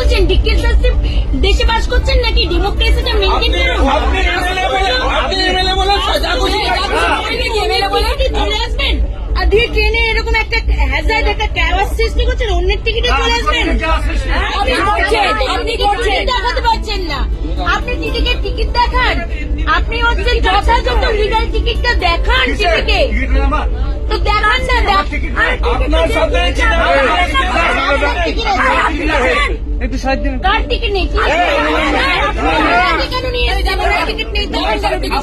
বলছেন ডিক্টেটরশিপ দেশে বাস করছেন নাকি ডেমোক্রেসিটা মেনটেন আপনি এমএলএ বলে আপনি এমএলএ খুশি চলে আসবেন? আর দিয়ে ট্রেনে এরকম একটা হ্যাজার্ড একটা ক্যাওয়াস সৃষ্টি করছেন অন্যের টিকিটে চলে আসবেন? আপনি করছেন। আপনি করছেন দেখাতে পারছেন না। আপনি টিকিটের টিকিট দেখান। আপনি হচ্ছে যথাযথ লিগাল টিকিটটা দেখান টিকিটে তো দেখান না আপনার সাথে একটু সাহায্য কার টিকিট নেই কি কেন নিয়ে টিকিট নেই তো আমার কেন টিকিট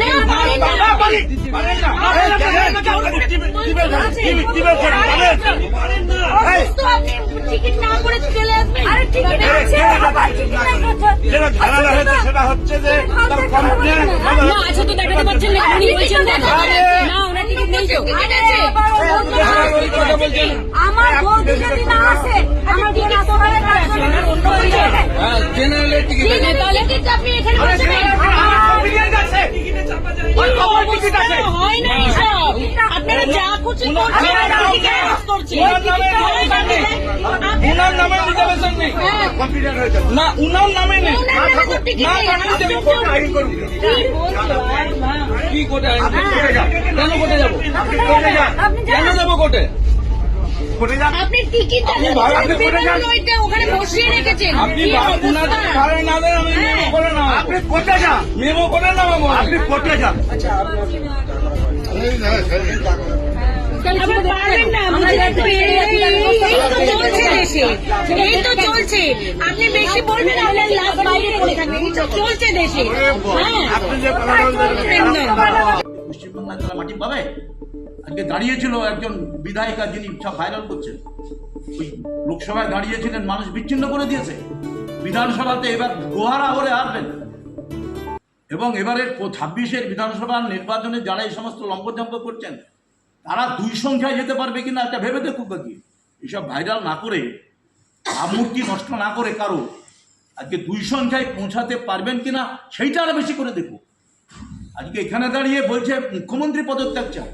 না, পারেন না। অসুস্থ আপনি টিকিট না করে চলে আসবেন আরে টিকিট আছে আবার টিকিট সেটা হচ্ছে যে তার কমপ্লেন না আছে তো দেখাতে পারছেন না উনি বলছেন না ওনার টিকিট নেই টিকিট আছে কথা বলছেন আমার বৌদি যদি না আসে আমার টিকিট তোমার কাছে অন্য জায়গায় হ্যাঁ জেনারেলের টিকিট তাহলে কিন্তু আপনি এখানে বসবেন। না আপনারা যা খুশি। উনার নামে রিজার্ভেশন নেই। হ্যাঁ, না উনার নামে নেই। কি। কোটে কোর্টে কেন কোটে যাব? কোর্টে কেন যাব কোটে যান। আপনি টিকিট আপনি ভাড়া আপনি করে যান। ওইটা ওখানে বসিয়ে রেখেছেন। আপনি কি বা- অবস্থা? উনার ভাড়া না দেন আমি মেমো করে না আপনি কোর্টে যান? মেমো করে নামাবো আপনি কোর্টে যান? আপনি পারবেন না, বুঝলেন তো? এই- তো চলছে। আপনি বেশি বলবেন আপনার লাভ বাইরে পড়ে থাকবে চলছে দেশে। হ্যাঁ। মাটি পাবে? আজকে দাঁড়িয়েছিল একজন বিধায়িকা যিনি সব ভাইরাল করছেন। ওই লোকসভায় দাঁড়িয়েছিলেন, মানুষ বিচ্ছিন্ন করে দিয়েছে। বিধানসভাতে এবার গোহারা হলে হারবেন। এবং এবারের ছাব্বিশের বিধানসভা নির্বাচনে যারা এই সমস্ত লম্বজম্ব করছেন, তারা দুই সংখ্যায় যেতে পারবে কিনা একটা ভেবে দেখুক বাকি এসব ভাইরাল না করে ভাবমূর্তি নষ্ট না করে কারও আজকে দুই সংখ্যায় পৌঁছাতে পারবেন কিনা, সেইটা আরও বেশি করে দেখুক। আজকে এখানে দাঁড়িয়ে বলছে, মুখ্যমন্ত্রী পদত্যাগ চাই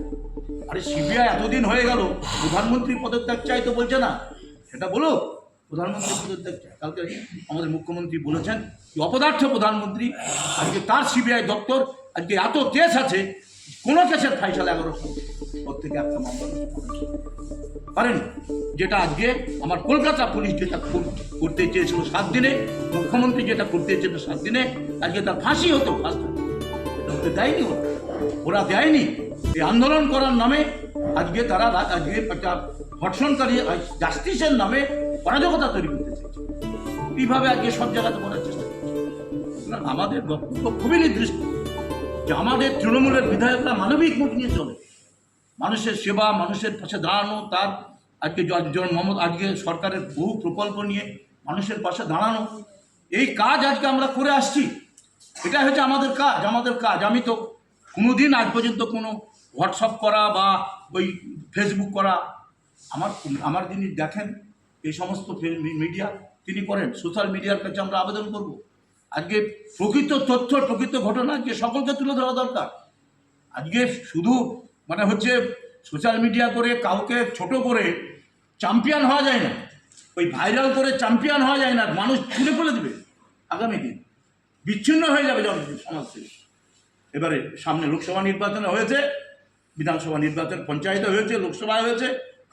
আরে সিবিআই এতদিন হয়ে গেল, প্রধানমন্ত্রী পদত্যাগ চাই তো বলছে না। সেটা বলো, প্রধানমন্ত্রী পদত্যাগ চাই। কালকে আমাদের মুখ্যমন্ত্রী বলেছেন অপদার্থ প্রধানমন্ত্রী, আজকে তার সিবিআই দপ্তর, আজকে এত কেস আছে, কোনো কেসের ফাইসাল এগারো ওর থেকে একটা মামলা পারেনি, যেটা আজকে আমার কলকাতা পুলিশ যেটা করতে চেয়েছিল সাত দিনে, মুখ্যমন্ত্রী যেটা করতে চেয়েছিল সাত দিনে, আজকে তার ফাঁসি হতো এটা দেয়নি ওরা দেয়নি। এই আন্দোলন করার নামে আজকে তারা আজকে একটা ধর্ষণকারী জাস্টিসের নামে অরাজকতা তৈরি করতে চাইছে। এইভাবে আজকে সব জায়গাতে করার চেষ্টা করছে? আমাদের বক্তব্য খুবই নির্দিষ্ট যে আমাদের তৃণমূলের বিধায়করা মানবিক মুখ নিয়ে চলে। মানুষের সেবা, মানুষের পাশে দাঁড়ানো, তার আজকে মমতা আজকে সরকারের বহু প্রকল্প নিয়ে মানুষের পাশে দাঁড়ানো। এই কাজ আজকে আমরা করে আসছি। এটা হচ্ছে আমাদের কাজ আমাদের কাজ। আমি তো কোনোদিন আজ পর্যন্ত কোনো হোয়াটসঅ্যাপ করা বা ওই ফেসবুক করা। আমার আমার যিনি দেখেন এই সমস্ত মিডিয়া তিনি করেন। সোশ্যাল মিডিয়ার কাছে আমরা আবেদন করব। আজকে প্রকৃত তথ্য, প্রকৃত ঘটনা যে সকলকে তুলে ধরা দরকার। আজকে শুধু মানে হচ্ছে সোশ্যাল মিডিয়া করে কাউকে ছোট করে চ্যাম্পিয়ন হওয়া যায় না। ওই ভাইরাল করে চ্যাম্পিয়ন হওয়া যায় না। মানুষ ছুঁড়ে ফেলে দেবে আগামী দিন। বিচ্ছিন্ন হয়ে যাবে সমাজ থেকে। এবারে সামনে লোকসভা নির্বাচনে হয়েছে। বিধানসভা নির্বাচন পঞ্চায়েতে হয়েছে, লোকসভায় হয়েছে,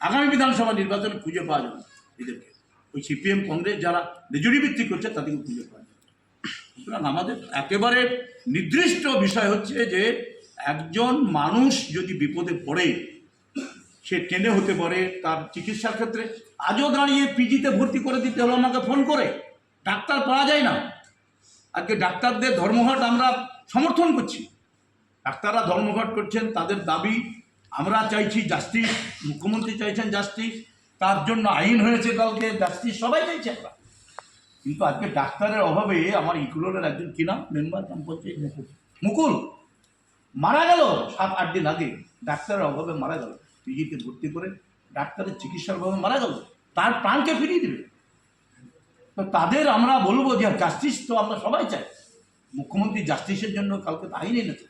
আগামী বিধানসভা নির্বাচন খুঁজে পাওয়া যাবে এদেরকে। ওই সিপিএম, কংগ্রেস যারা মেজরি ভিত্তিক করছে তাদেরকে খুঁজে পাওয়া যাবে। সুতরাং আমাদের একেবারে নির্দিষ্ট বিষয় হচ্ছে যে একজন মানুষ যদি বিপদে পড়ে, সে ট্রেনে হতে পারে, তার চিকিৎসার ক্ষেত্রে আজও দাঁড়িয়ে পিজিতে ভর্তি করে দিতে হলো আমাকে ফোন করে। ডাক্তার পাওয়া যায় না। আজকে ডাক্তারদের ধর্মঘট আমরা সমর্থন করছি। ডাক্তাররা ধর্মঘট করছেন, তাদের দাবি, আমরা চাইছি জাস্টিস মুখ্যমন্ত্রী চাইছেন জাস্টিস তার জন্য আইন হয়েছে কালকে জাস্টিস সবাই চাইছে আমরা কিন্তু আজকে ডাক্তারের অভাবে আমার ইকুলোরের একজন, কি নাম? মেম্বার নাম পঞ্চায়েত মুকুল! মুকুল মারা গেল সাত, আট দিন আগে। ডাক্তারের অভাবে মারা গেল। পিজিতে ভর্তি করে ডাক্তারের চিকিৎসার অভাবে মারা গেল। তার প্রাণকে ফিরিয়ে দেবে। তো তাদের আমরা বলব যে জাস্টিস তো আমরা সবাই চাই। মুখ্যমন্ত্রী জাস্টিসের জন্য কালকে তো আইন এনেছে।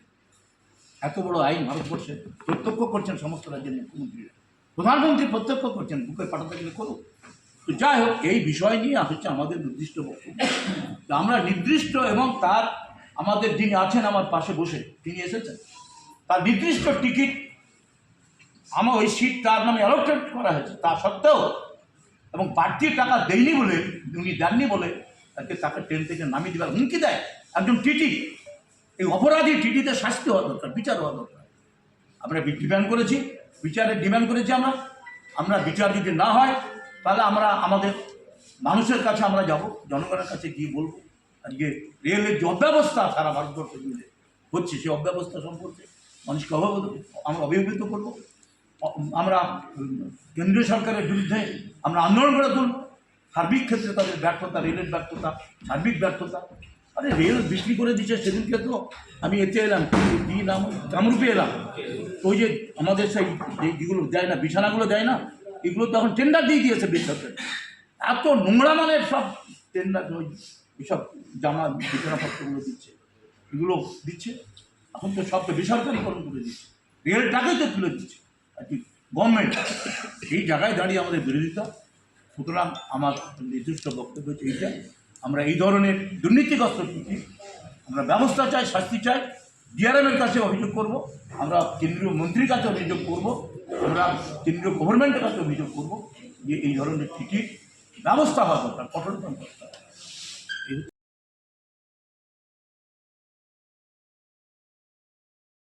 এত বড় আইন ভারতবর্ষে প্রত্যক্ষ করছেন সমস্ত রাজ্যের মুখ্যমন্ত্রীরা। প্রধানমন্ত্রী প্রত্যক্ষ করছেন, বুকে পাঠাতে গেলে করুক। তো যাই হোক, এই বিষয় নিয়ে হচ্ছে আমাদের নির্দিষ্ট বক্তব্য। তো আমরা নির্দিষ্ট এবং তার আমাদের যিনি আছেন আমার পাশে বসে, তিনি এসেছেন। তার নির্দিষ্ট টিকিট আমার ওই সিট তার নামে অ্যালোটেড করা হয়েছে, তা সত্ত্বেও এবং বাড়তি টাকা দেয়নি বলে, উনি দেননি বলে, তাকে তাকে ট্রেন থেকে নামিয়ে দেওয়ার হুমকি দেয় একজন টিটি এই অপরাধী টিটিতে শাস্তি হওয়া দরকার, বিচার হওয়া দরকার। আমরা ডিমান্ড করেছি, বিচারের ডিমান্ড করেছি আমরা। আমরা বিচার যদি না হয়, তাহলে আমরা আমাদের মানুষের কাছে আমরা যাব, জনগণের কাছে গিয়ে বলব। আজকে রেলের যে অব্যবস্থা সারা ভারতবর্ষ জুড়ে হচ্ছে, সেই অব্যবস্থা সম্পর্কে মানুষকে অবগত, আমরা অভিভূত করব। আমরা কেন্দ্রীয় সরকারের বিরুদ্ধে আমরা আন্দোলন করে তুলব। সার্বিক ক্ষেত্রে তাদের ব্যর্থতা, রেলের ব্যর্থতা, সার্বিক ব্যর্থতা। আরে রেল বিক্রি করে দিচ্ছে, সেদিনকে তো আমি এতে এলাম, কি কামরূপে এলাম। ওই যে আমাদের সেই যেগুলো দেয় না, বিছানাগুলো দেয় না, এগুলো তখন টেন্ডার দিয়ে দিয়েছে বেসরকারি এত নোংরা মানের সব টেন্ডার ওই এসব জামা, বিছানাপত্রগুলো দিচ্ছে। এগুলো দিচ্ছে, এখন তো সবকে বেসরকারিকরণ করে দিচ্ছে। রেলটাকেই তো তুলে দিচ্ছে, আর কি গভর্নমেন্ট এই জায়গায় দাঁড়িয়ে আমাদের বিরোধিতা। সুতরাং আমার নির্দিষ্ট বক্তব্য হচ্ছে এইটা। আমরা এই ধরনের দুর্নীতিগ্রস্ত নীতি আমরা ব্যবস্থা চাই, শাস্তি চাই। ডিআরএমের কাছে অভিযোগ করব, আমরা কেন্দ্রীয় মন্ত্রীর কাছে অভিযোগ করব, আমরা কেন্দ্রীয় গভর্নমেন্টের কাছে অভিযোগ করব যে এই ধরনের টিকিট ব্যবস্থা হওয়া দরকার কঠোরতম দরকার